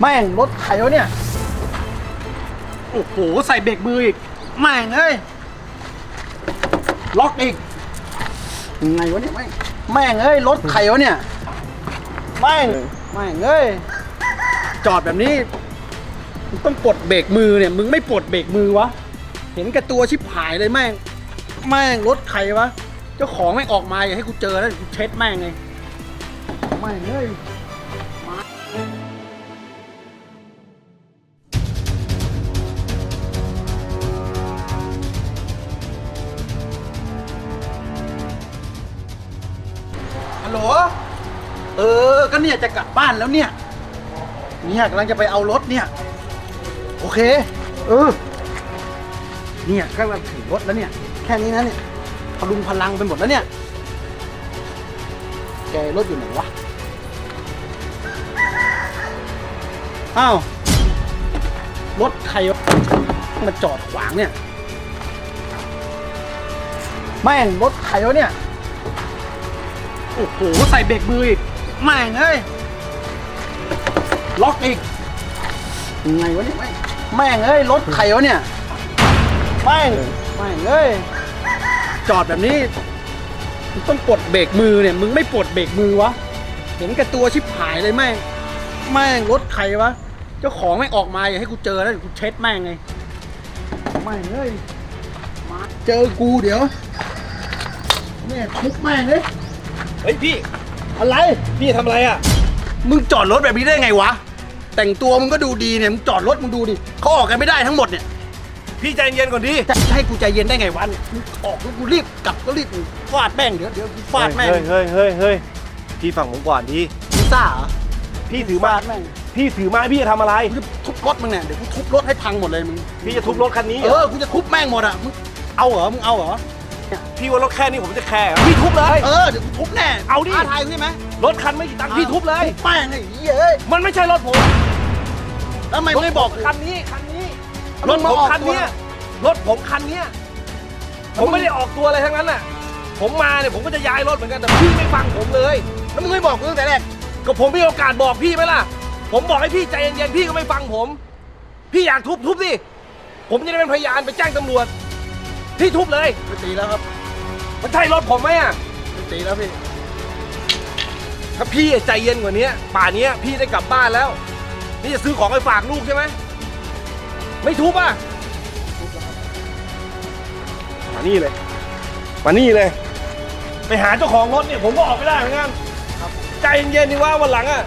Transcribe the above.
แม่งรถไถวะเนี่ย โอ้โห ใส่เบรกมืออีก แม่งเอ้ย ล็อกอีกยังไงวะเนี่ยแม่ง แม่งเอ้ย รถไถวะเนี่ย แม่ง แม่งเอ้ย จอดแบบนี้มึงต้องปลดเบรกมือเนี่ย มึงไม่ปลดเบรกมือวะ เห็นแกับตัวชิบหายเลยแม่ง แม่งรถใครวะ เจ้าของแม่งออกมาอย่าให้กูเจอแล้วกูเช็ดแม่งไงแม่งเอ้ย ฮัลโหล เออ ก็เนี่ยจะกลับบ้านแล้วเนี่ย เนี่ยกำลังจะไปเอารถเนี่ย โอเค เออ เนี่ยก็มาถึงรถแล้วเนี่ย แค่นี้นะเนี่ยพลุงพลังไปหมดแล้วเนี่ย แกรถอยู่ไหนวะ อ้าว รถใครวะมาจอดขวางเนี่ย แม่งรถใครวะเนี่ย โอ้โห ใส่เบรกมืออีกแม่งเอ้ย ล็อกอีกยังไงวะเนี่ยแม่งแม่งเอ้ย รถใครวะเนี่ย แม่งแม่งเอ้ย จอดแบบนี้มึงต้องปลดเบรกมือเนี่ย มึงไม่ปลดเบรกมือวะ เห็นแกับตัวชิบหายเลยแม่ง แม่งรถใครวะ เจ้าของแม่งออกมาอย่าให้กูเจอแล้วเดี๋ยวกูเช็ดแม่งไงแม่งเอ้ย มาเจอกูเดี๋ยวแม่งทุบแม่งเลย เฮ้ยพี่ อะไร พี่ทำอะไรอะ มึงจอดรถแบบนี้ได้ไงวะ แต่งตัวมึงก็ดูดีเนี่ย มึงจอดรถมึงดูดิเขาออกกันไม่ได้ทั้งหมดเนี่ย พี่ใจเย็นก่อนดิจะให้กูใจเย็นได้ไงวะเนี่ยมึงออกแล้วกูรีบกลับก็รีบฟาดแม่งเดี๋ยวเดี๋ยวกูฟาดแม่งเฮ้ยเฮ้ยเฮ้ยเฮ้ยพี่ฟังผมก่อนดิมึงซ่าเหรอพี่ถือไมาฟาดแม่งพี่ถือไม้พี่จะทำอะไร กูจะทุบรถมึงเนี่ยเดี๋ยวกูทุบรถให้พังหมดเลยมึงพี่จะทุบรถคันนี้เออกูจะทุบแม่งหมดอะมึงเอาเหรอมึงเอาเหรอ พี่ว่ารถแค่นี้ผมจะแคร์เหรอพี่ทุบเลย เออเดี๋ยวกูทุบแน่เอาดิ ท้าทายกูใช่ไหมรถคันไม่กี่ตังค์พี่ทุบเลยทุบแป้งไอ้เหี้ยเอ้ยมันไม่ใช่รถผมแล้วทำไมไม่บอกคันนี้คันนี้รรถถมาผมออกคันเนี้ยรถผมคันเนี้ยผมไม่ได้ออกตัวอะไรทั้งนั้นน่ะ ผมมาเนี่ยผมก็จะย้ายรถเหมือนกันแต่พี่ไม่ฟังผมเลย แล้วมึงไม่บอกกูตั้งแต่แรกก็ผมมีโอกาสบอกพี่ไหมล่ะ ผมบอกให้พี่ใจเย็นๆพี่ก็ไม่ฟังผม พี่อยากทุบทุบสิผมจะได้เป็นพยานไปแจ้งตำรวจ พี่ทุบเลยไปตีแล้วครับมันใช่รถผมไหมอะไปตีแล้วพี่ถ้าพี่ใจเย็นกว่านี้ป่านนี้พี่ได้กลับบ้านแล้ว นี่จะซื้อของไปฝากลูกใช่ไหม ไม่ทุบอะมานี่เลย มานี่เลย ไปหาเจ้าของรถเนี่ยผมก็ออกไม่ได้เหมือนกันใจเย็นๆนี่ว่าวันหลังอะ